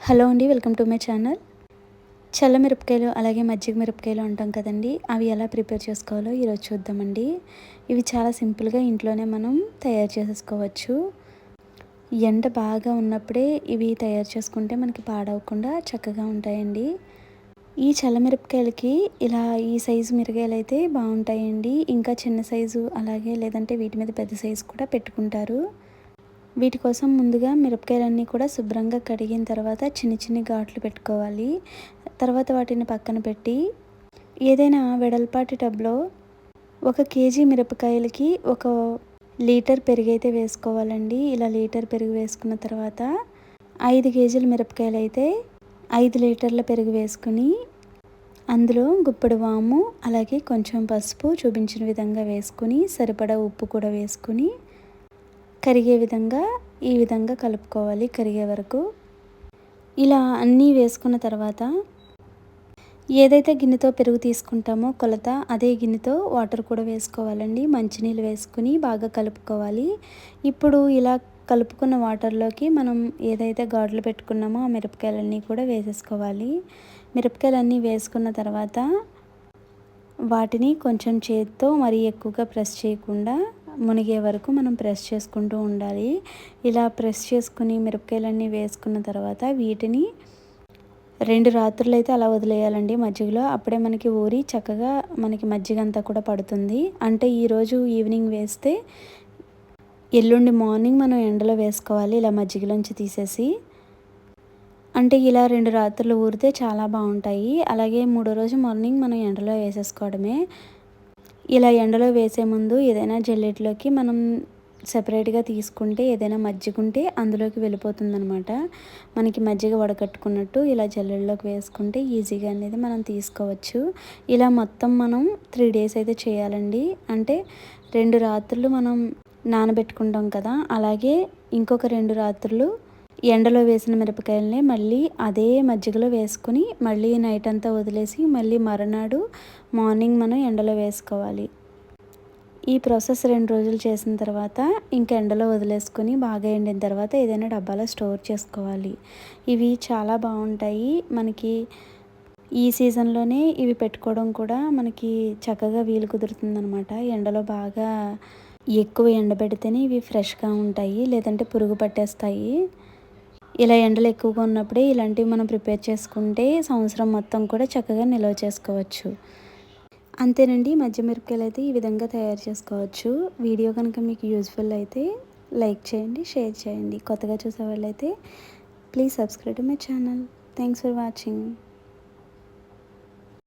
Hello అండి welcome to my channel. చల్ల మిరపకాయలు అలాగే మజ్జిగ మిరపకాయలు అంటాం కదండి అవి ఎలా ప్రిపేర్ చేసుకోవాలో ఈరోజు చూద్దామండి. ఇవి చాలా సింపుల్గా ఇంట్లోనే మనం తయారు చేసేసుకోవచ్చు. ఎండ బాగా ఉన్నప్పుడే ఇవి తయారు చేసుకుంటే మనకి పాడవకుండా చక్కగా ఉంటాయండి. ఈ చల్లమిరపకాయలకి ఇలా ఈ సైజు మిరగాయలు అయితే బాగుంటాయండి ఇంకా చిన్న సైజు అలాగే లేదంటే వీటి మీద పెద్ద సైజు కూడా పెట్టుకుంటారు. వీటి కోసం ముందుగా మిరపకాయలన్నీ కూడా శుభ్రంగా కడిగిన తర్వాత చిన్న చిన్న ఘాట్లు పెట్టుకోవాలి. తర్వాత వాటిని పక్కన పెట్టి ఏదైనా వెడల్పాటి టబ్లో ఒక కేజీ మిరపకాయలకి ఒక లీటర్ పెరుగు అయితే వేసుకోవాలండి. ఇలా లీటర్ పెరుగు వేసుకున్న తర్వాత ఐదు కేజీల మిరపకాయలు అయితే ఐదు లీటర్ల పెరుగు వేసుకుని అందులో గుప్పడి వాము అలాగే కొంచెం పసుపు చూపించిన విధంగా వేసుకుని సరిపడా ఉప్పు కూడా వేసుకుని కరిగే విధంగా ఈ విధంగా కలుపుకోవాలి కరిగే వరకు. ఇలా అన్నీ వేసుకున్న తర్వాత ఏదైతే గిన్నెతో పెరుగు తీసుకుంటామో కొలత అదే గిన్నెతో వాటర్ కూడా వేసుకోవాలండి. మంచినీళ్ళు వేసుకుని బాగా కలుపుకోవాలి. ఇప్పుడు ఇలా కలుపుకున్న వాటర్లోకి మనం ఏదైతే గాడ్లు పెట్టుకున్నామో ఆ మిరపకాయలన్నీ కూడా వేసేసుకోవాలి. మిరపకాయలన్నీ వేసుకున్న తర్వాత వాటిని కొంచెం చేతితో మరీ ఎక్కువగా ప్రెస్ చేయకుండా మునిగే వరకు మనం ప్రెస్ చేసుకుంటూ ఉండాలి. ఇలా ప్రెస్ చేసుకుని మిరపకాయలన్నీ వేసుకున్న తర్వాత వీటిని రెండు రాత్రులు అయితే అలా వదిలేయాలండి మజ్జిగలో. అప్పుడే మనకి ఊరి చక్కగా మనకి మజ్జిగ అంతా కూడా పడుతుంది. అంటే ఈరోజు ఈవినింగ్ వేస్తే ఎల్లుండి మార్నింగ్ మనం ఎండలో వేసుకోవాలి ఇలా మజ్జిగలోంచి తీసేసి. అంటే ఇలా రెండు రాత్రులు ఊరితే చాలా బాగుంటాయి. అలాగే మూడో రోజు మార్నింగ్ మనం ఎండలో వేసేసుకోవడమే. ఇలా ఎండలో వేసే ముందు ఏదైనా జల్లెట్లోకి మనం సపరేట్గా తీసుకుంటే ఏదైనా మజ్జిగ ఉంటే అందులోకి వెళ్ళిపోతుందనమాట. మనకి మజ్జిగ వడకట్టుకున్నట్టు ఇలా జల్లెడలోకి వేసుకుంటే ఈజీగా అనేది మనం తీసుకోవచ్చు. ఇలా మొత్తం మనం త్రీ డేస్ అయితే చేయాలండి. అంటే రెండు రాత్రులు మనం నానబెట్టుకుంటాం కదా అలాగే ఇంకొక రెండు రాత్రులు ఎండలో వేసిన మిరపకాయలని మళ్ళీ అదే మజ్జిగలో వేసుకుని మళ్ళీ నైట్ అంతా వదిలేసి మళ్ళీ మరునాడు మార్నింగ్ మనం ఎండలో వేసుకోవాలి. ఈ ప్రాసెస్ రెండు రోజులు చేసిన తర్వాత ఇంక ఎండలో వదిలేసుకొని బాగా ఎండిన తర్వాత ఏదైనా డబ్బాలో స్టోర్ చేసుకోవాలి. ఇవి చాలా బాగుంటాయి. మనకి ఈ సీజన్లోనే ఇవి పెట్టుకోవడం కూడా మనకి చక్కగా వీలు కుదురుతుందనమాట ఎండలో బాగా ఎక్కువ ఎండబెడితేనే ఇవి ఫ్రెష్గా ఉంటాయి. లేదంటే పురుగు పట్టేస్తాయి. ఇలా ఎండలు ఎక్కువగా ఉన్నప్పుడే ఇలాంటివి మనం ప్రిపేర్ చేసుకుంటే సంవత్సరం మొత్తం కూడా చక్కగా నిల్వ చేసుకోవచ్చు. అంతేనండి మధ్య మిరపకాయలు అయితే ఈ విధంగా తయారు చేసుకోవచ్చు. వీడియో కనుక మీకు యూజ్ఫుల్ అయితే లైక్ చేయండి షేర్ చేయండి. కొత్తగా చూసే వాళ్ళైతే please subscribe my channel. Thanks for watching.